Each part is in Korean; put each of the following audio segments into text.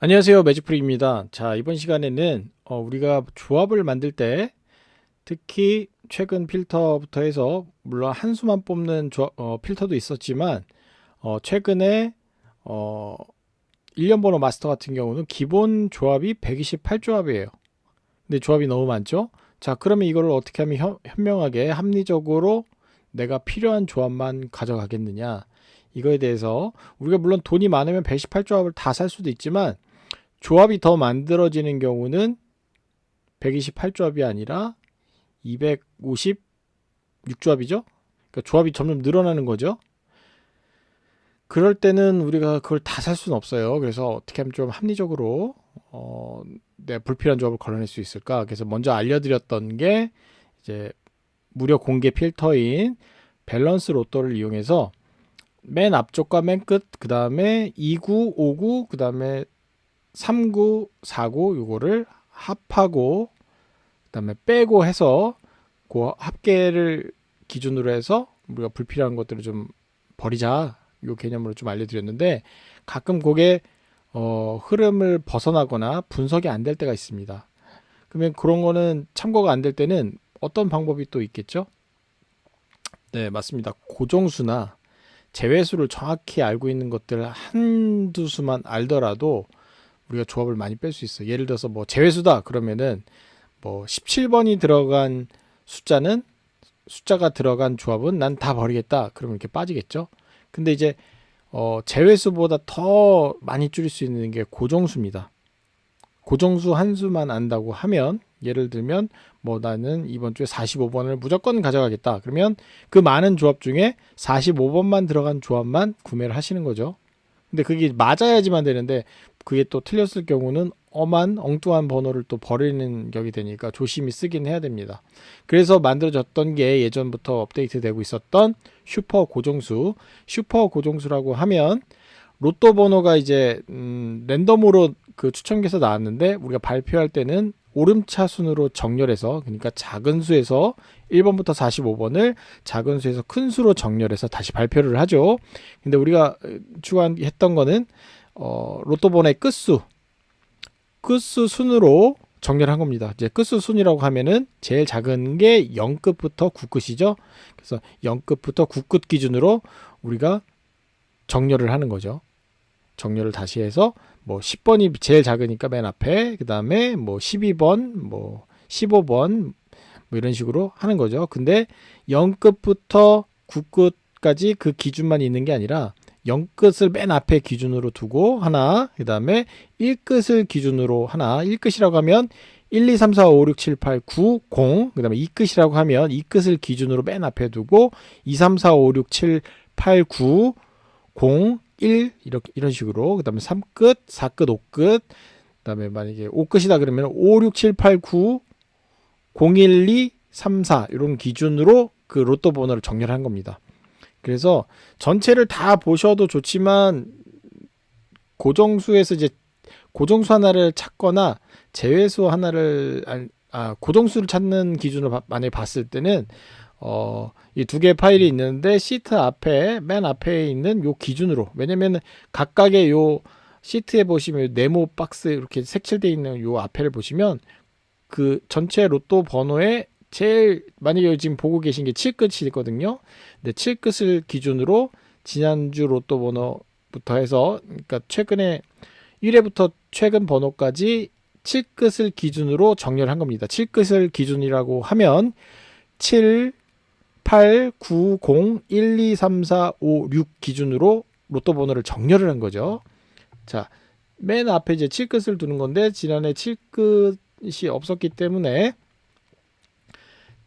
안녕하세요. 매직프리입니다. 자 이번 시간에는 어, 우리가 조합을 만들 때 특히 최근 필터부터 해서 물론 한 수만 뽑는 조합- 어, 필터도 있었지만 어, 최근에 어, 1년 번호 마스터 같은 경우는 기본 조합이 128조합이에요. 근데 조합이 너무 많죠? 자 그러면 이거를 어떻게 하면 현, 현명하게 합리적으로 내가 필요한 조합만 가져가겠느냐? 이거에 대해서 우리가 물론 돈이 많으면 128조합을 다 살 수도 있지만 조합이 더 만들어지는 경우는 128조합이 아니라 256조합이죠. 그러니까 조합이 점점 늘어나는 거죠. 그럴 때는 우리가 그걸 다 살 수는 없어요. 그래서 어떻게 하면 좀 합리적으로 어, 내 불필요한 조합을 걸러낼 수 있을까? 그래서 먼저 알려드렸던 게 이제 무료 공개 필터인 밸런스 로또를 이용해서 맨 앞쪽과 맨 끝, 그 다음에 29, 59, 그 다음에 39, 49 요거를 합하고 그다음에 빼고 해서 그 합계를 기준으로 해서 우리가 불필요한 것들을 좀 버리자 요 개념으로 좀 알려드렸는데 가끔 그게 어, 흐름을 벗어나거나 분석이 안 될 때가 있습니다. 그러면 그런 거는 참고가 안 될 때는 어떤 방법이 또 있겠죠? 네, 맞습니다. 고정수나 제외수를 정확히 알고 있는 것들 한두 수만 알더라도 우리가 조합을 많이 뺄 수 있어. 예를 들어서 뭐 제외수다 그러면은 뭐 17번이 들어간 숫자는 숫자가 들어간 조합은 난 다 버리겠다. 그러면 이렇게 빠지겠죠. 근데 이제 어 제외수보다 더 많이 줄일 수 있는 게 고정수입니다. 고정수 한 수만 안다고 하면 예를 들면 뭐 나는 이번 주에 45번을 무조건 가져가겠다. 그러면 그 많은 조합 중에 45번만 들어간 조합만 구매를 하시는 거죠. 근데 그게 맞아야지만 되는데 그게 또 틀렸을 경우는 엄한 엉뚱한 번호를 또 버리는 격이 되니까 조심히 쓰긴 해야 됩니다. 그래서 만들어졌던 게 예전부터 업데이트 되고 있었던 슈퍼 고정수. 슈퍼 고정수라고 하면 로또 번호가 이제 음, 랜덤으로 그 추첨기에서 나왔는데 우리가 발표할 때는 오름차 순으로 정렬해서 그러니까 작은 수에서 1번부터 45번을 작은 수에서 큰 수로 정렬해서 다시 발표를 하죠. 근데 우리가 추가했던 거는 어, 로또 번호의 끝수 끝수 순으로 정렬한 겁니다. 이제 끝수 순이라고 하면은 제일 작은 게 0끝부터 9끝이죠. 그래서 0끝부터 9끝 기준으로 우리가 정렬을 하는 거죠. 정렬을 다시 해서 뭐 10번이 제일 작으니까 맨 앞에 그다음에 뭐 12번 뭐 15번 뭐 이런 식으로 하는 거죠. 근데 0끝부터 9끝까지 그 기준만 있는 게 아니라 0끝을 맨 앞에 기준으로 두고 하나, 그 다음에 1끝을 기준으로 하나, 1끝이라고 하면 1, 2, 3, 4, 5, 6, 7, 8, 9, 0, 그 다음에 2끝이라고 하면 2끝을 기준으로 맨 앞에 두고 2, 3, 4, 5, 6, 7, 8, 9, 0, 1 이렇게 이런 식으로 그 다음에 3끝, 4끝, 5끝 그 다음에 만약에 5끝이다 그러면 5, 6, 7, 8, 9, 0, 1, 2, 3, 4 이런 기준으로 그 로또 번호를 정렬한 겁니다. 그래서 전체를 다 보셔도 좋지만 고정수에서 이제 고정수 하나를 찾거나 제외수 하나를 아, 아 고정수를 찾는 기준으로 바- 만약에 봤을 때는 어, 이 두 개의 파일이 있는데 시트 앞에 맨 앞에 있는 요 기준으로. 왜냐면 각각의 요 시트에 보시면 요 네모 박스 이렇게 색칠되어 있는 요 앞에를 보시면 그 전체 로또 번호에 제일 만약에 지금 보고 계신 게 7끝이거든요. 근데 7끝을 기준으로 지난주 로또 번호부터 해서 그러니까 최근에 1회부터 최근 번호까지 7끝을 기준으로 정렬한 겁니다. 7끝을 기준이라고 하면 7, 8, 9, 0, 1, 2, 3, 4, 5, 6 기준으로 로또 번호를 정렬을 한 거죠. 자, 맨 앞에 이제 7끝을 두는 건데 지난해 7끝이 없었기 때문에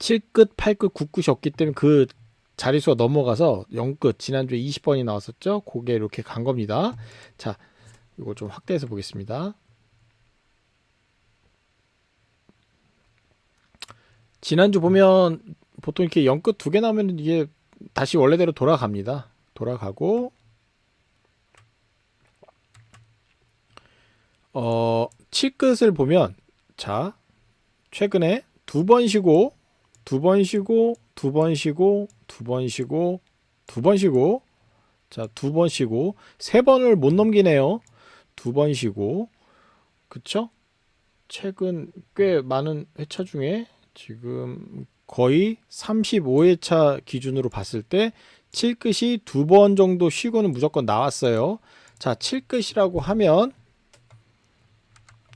7끝, 8끝, 9끝이 없기 때문에 그 자릿수가 넘어가서 0끝 지난주에 20번이 나왔었죠. 그게 이렇게 간 겁니다. 자, 이거 좀 확대해서 보겠습니다. 지난주 보면 보통 이렇게 0끝 두 개 나오면 이게 다시 원래대로 돌아갑니다. 돌아가고 어 7끝을 보면 자 최근에 두 번 쉬고 두 번 쉬고 두 번 쉬고 두 번 쉬고 두 번 쉬고 자 두 번 쉬고 세 번을 못 넘기네요. 두 번 쉬고 그쵸? 최근 꽤 많은 회차 중에 지금 거의 35회차 기준으로 봤을 때 7끝이 두 번 정도 쉬고는 무조건 나왔어요. 자, 7끝이라고 하면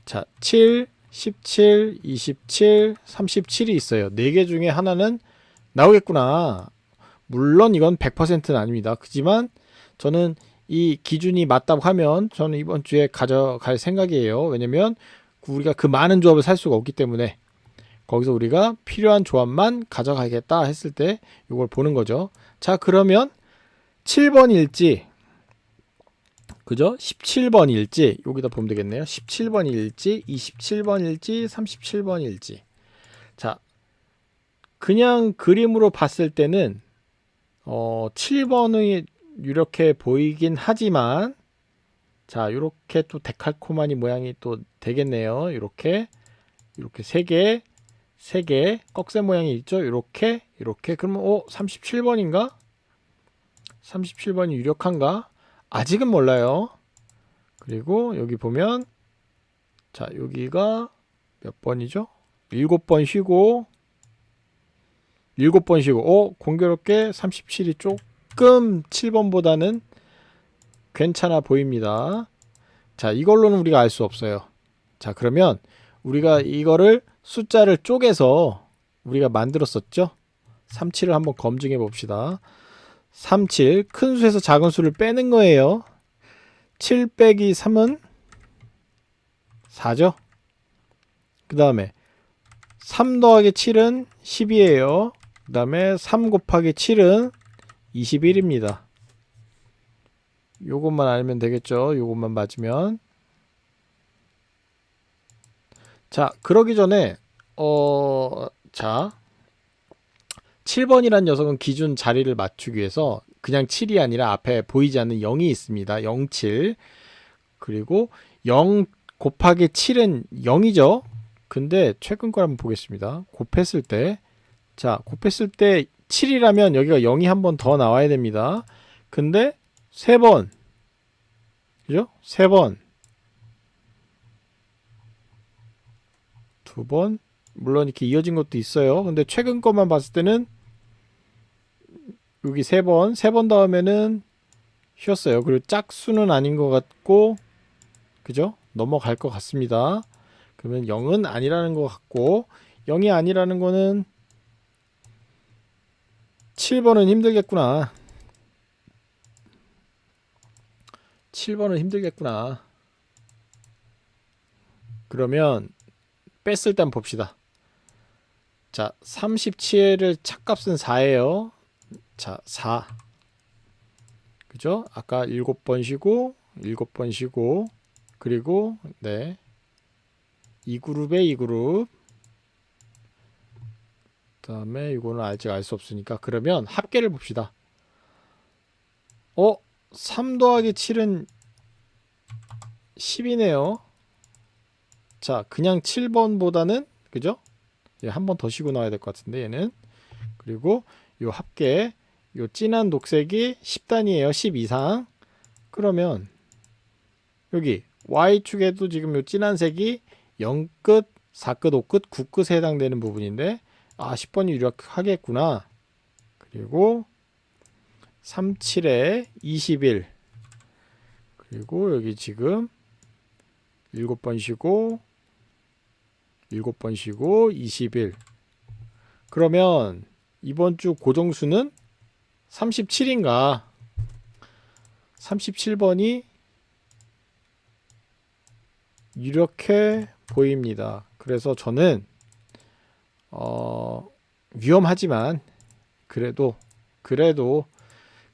자, 7, 17, 27, 37이 있어요. 4개 중에 하나는 나오겠구나. 물론 이건 100%는 아닙니다. 그지만 저는 이 기준이 맞다고 하면 저는 이번 주에 가져갈 생각이에요. 왜냐면 우리가 그 많은 조합을 살 수가 없기 때문에 거기서 우리가 필요한 조합만 가져가겠다 했을 때 이걸 보는 거죠. 자, 그러면 7번일지 그죠? 17번일지 여기다 보면 되겠네요. 17번일지, 27번일지, 37번일지. 자, 그냥 그림으로 봤을 때는 어, 7번이 이렇게 보이긴 하지만 자, 이렇게 또 데칼코마니 모양이 또 되겠네요. 이렇게 이렇게 세 개, 세 개, 꺽쇠 모양이 있죠. 이렇게 이렇게 그러면 어, 37번인가? 37번이 유력한가? 아직은 몰라요. 그리고 여기 보면 자, 여기가 몇 번이죠? 7번 쉬고 7번 쉬고 어, 공교롭게 37이 조금 7번보다는 괜찮아 보입니다. 자, 이걸로는 우리가 알 수 없어요. 자, 그러면 우리가 이거를 숫자를 쪼개서 우리가 만들었었죠? 37을 한번 검증해 봅시다. 37, 큰 수에서 작은 수를 빼는 거예요. 7 빼기 3은 4죠? 그 다음에 3 더하기 7은 10이에요. 그 다음에 3 곱하기 7은 21입니다. 요것만 알면 되겠죠. 요것만 맞으면. 자, 그러기 전에 어, 자. 7번이란 녀석은 기준 자리를 맞추기 위해서 그냥 7이 아니라 앞에 보이지 않는 0이 있습니다. 0, 7. 그리고 0 곱하기 7은 0이죠. 근데 최근 걸 한번 보겠습니다. 곱했을 때 자, 곱했을 때 7이라면 여기가 0이 한 번 더 나와야 됩니다. 근데 세 번. 그죠? 세 번. 두 번. 물론 이렇게 이어진 것도 있어요. 근데 최근 것만 봤을 때는 여기 세 번, 세 번 다음에는 쉬었어요. 그리고 짝수는 아닌 것 같고, 그죠? 넘어갈 것 같습니다. 그러면 0은 아니라는 것 같고, 0이 아니라는 거는 7번은 힘들겠구나. 7번은 힘들겠구나. 그러면 뺐을 때 한번 봅시다. 자, 37을 착값은 4예요. 자, 4. 그죠? 아까 7번 쉬고 7번 쉬고 그리고 네. 이 그룹에 이 그룹 그다음에 이거는 아직 알 수 없으니까 그러면 합계를 봅시다. 어? 3 더하기 7은 10이네요. 자, 그냥 7번보다는 그죠? 예, 한 번 더 쉬고 나와야 될 것 같은데 얘는 그리고 요 합계 요 진한 녹색이 10단이에요. 10 이상. 그러면 여기 Y축에도 지금 요 진한 색이 0끝, 4끝, 5끝, 9끝에 해당되는 부분인데 아 10번이 유력하겠구나. 그리고 37에 21 그리고 여기 지금 7번 쉬고 7번 쉬고 21 그러면 이번 주 고정수는 37인가 37번이 이렇게 보입니다. 그래서 저는 어, 위험하지만 그래도 그래도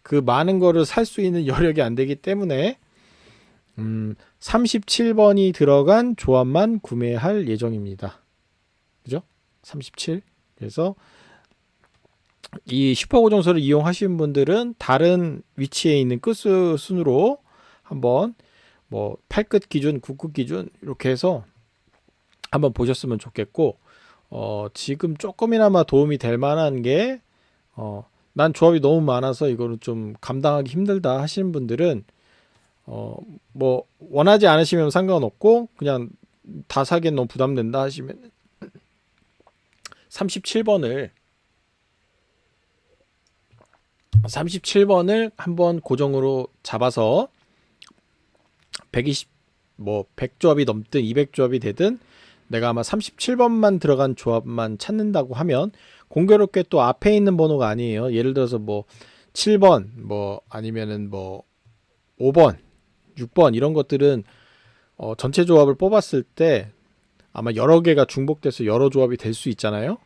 그 많은 거를 살 수 있는 여력이 안 되기 때문에 음, 37번이 들어간 조합만 구매할 예정입니다. 그죠? 37. 그래서 이 슈퍼고정소를 이용하시는 분들은 다른 위치에 있는 끝수 순으로 한번 뭐 8끝 기준, 9끝 기준 이렇게 해서 한번 보셨으면 좋겠고 어, 지금 조금이나마 도움이 될 만한 게 어, 난 조합이 너무 많아서 이거는 좀 감당하기 힘들다 하시는 분들은 어, 뭐 원하지 않으시면 상관없고 그냥 다 사기엔 너무 부담된다 하시면 37번을 37번을 한번 고정으로 잡아서 120 뭐 100조합이 넘든 200조합이 되든 내가 아마 37번만 들어간 조합만 찾는다고 하면 공교롭게 또 앞에 있는 번호가 아니에요. 예를 들어서 뭐 7번 뭐 아니면은 뭐 5번, 6번 이런 것들은 어, 전체 조합을 뽑았을 때 아마 여러 개가 중복돼서 여러 조합이 될 수 있잖아요.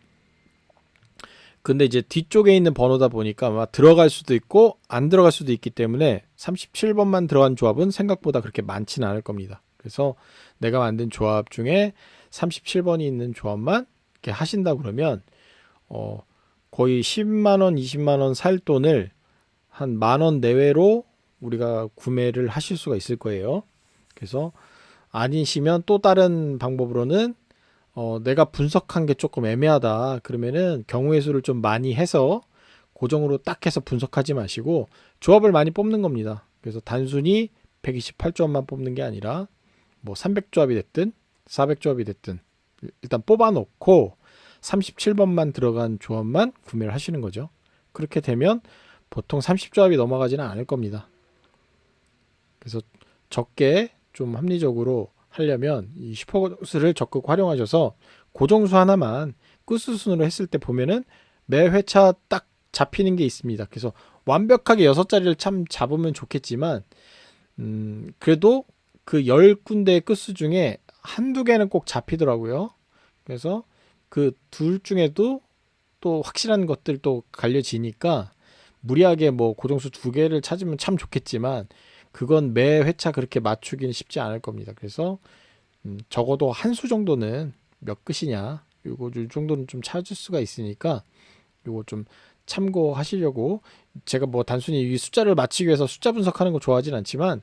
근데 이제 뒤쪽에 있는 번호다 보니까 아마 들어갈 수도 있고 안 들어갈 수도 있기 때문에 37번만 들어간 조합은 생각보다 그렇게 많지는 않을 겁니다. 그래서 내가 만든 조합 중에 37번이 있는 조합만 이렇게 하신다 그러면 어 거의 10만 원, 20만 원 살 돈을 한 만 원 내외로 우리가 구매를 하실 수가 있을 거예요. 그래서 아니시면 또 다른 방법으로는 어, 내가 분석한 게 조금 애매하다. 그러면은 경우의 수를 좀 많이 해서 고정으로 딱 해서 분석하지 마시고 조합을 많이 뽑는 겁니다. 그래서 단순히 128조합만 뽑는 게 아니라 뭐 300조합이 됐든 400조합이 됐든 일단 뽑아 놓고 37번만 들어간 조합만 구매를 하시는 거죠. 그렇게 되면 보통 30조합이 넘어가지는 않을 겁니다. 그래서 적게 좀 합리적으로 하려면 이 슈퍼스를 적극 활용하셔서 고정수 하나만 끝수순으로 했을 때 보면은 매 회차 딱 잡히는 게 있습니다. 그래서 완벽하게 여섯 자리를 참 잡으면 좋겠지만 음 그래도 그 열 군데의 끝수 중에 한두 개는 꼭 잡히더라고요. 그래서 그 둘 중에도 또 확실한 것들도 갈려지니까 무리하게 뭐 고정수 두 개를 찾으면 참 좋겠지만 그건 매 회차 그렇게 맞추기는 쉽지 않을 겁니다. 그래서 음, 적어도 한 수 정도는 몇 끝이냐 요거 요 정도는 좀 찾을 수가 있으니까 요거 좀 참고하시려고 제가 뭐 단순히 이 숫자를 맞추기 위해서 숫자 분석하는 거 좋아하진 않지만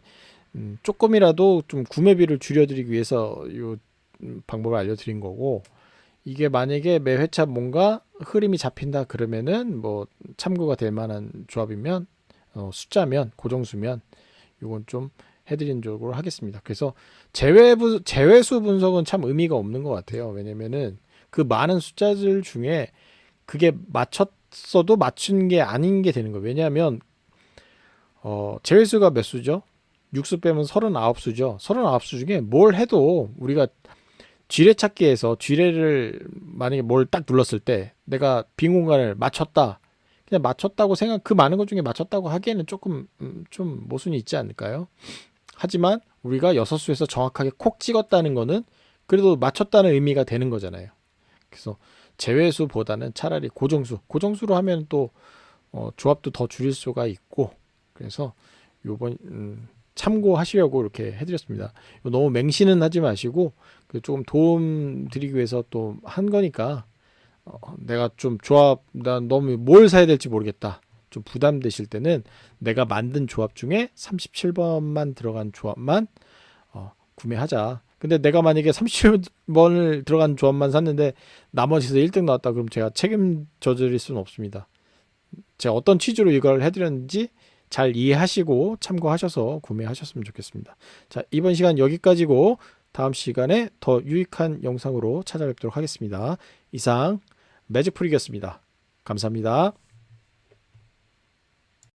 음, 조금이라도 좀 구매비를 줄여드리기 위해서 요 음, 방법을 알려드린 거고 이게 만약에 매 회차 뭔가 흐름이 잡힌다 그러면은 뭐 참고가 될 만한 조합이면 어, 숫자면 고정수면 이건 좀 해드린 쪽으로 하겠습니다. 그래서 제외부 제외수 분석은 참 의미가 없는 것 같아요. 왜냐면은 그 많은 숫자들 중에 그게 맞췄어도 맞춘 게 아닌 게 되는 거예요. 왜냐하면 어, 제외수가 몇 수죠? 6수 빼면 39수죠. 39수 중에 뭘 해도 우리가 쥐레 찾기에서 쥐레를 만약에 뭘 딱 눌렀을 때 내가 빈 공간을 맞췄다. 그냥 맞췄다고 생각 그 많은 것 중에 맞췄다고 하기에는 조금 음, 좀 모순이 있지 않을까요? 하지만 우리가 여섯 수에서 정확하게 콕 찍었다는 거는 그래도 맞췄다는 의미가 되는 거잖아요. 그래서 제외수보다는 차라리 고정수, 고정수로 하면 또 어, 조합도 더 줄일 수가 있고 그래서 요번 음, 참고하시려고 이렇게 해드렸습니다. 너무 맹신은 하지 마시고 그 조금 도움 드리기 위해서 또 한 거니까 어, 내가 좀 조합 난 너무 뭘 사야 될지 모르겠다. 좀 부담되실 때는 내가 만든 조합 중에 37번만 들어간 조합만 어, 구매하자. 근데 내가 만약에 37번을 들어간 조합만 샀는데 나머지서 1등 나왔다 그럼 제가 책임져 드릴 수는 없습니다. 제가 어떤 취지로 이걸 해드렸는지 잘 이해하시고 참고하셔서 구매하셨으면 좋겠습니다. 자, 이번 시간 여기까지고 다음 시간에 더 유익한 영상으로 찾아뵙도록 하겠습니다. 이상 매직프리였습니다. 감사합니다.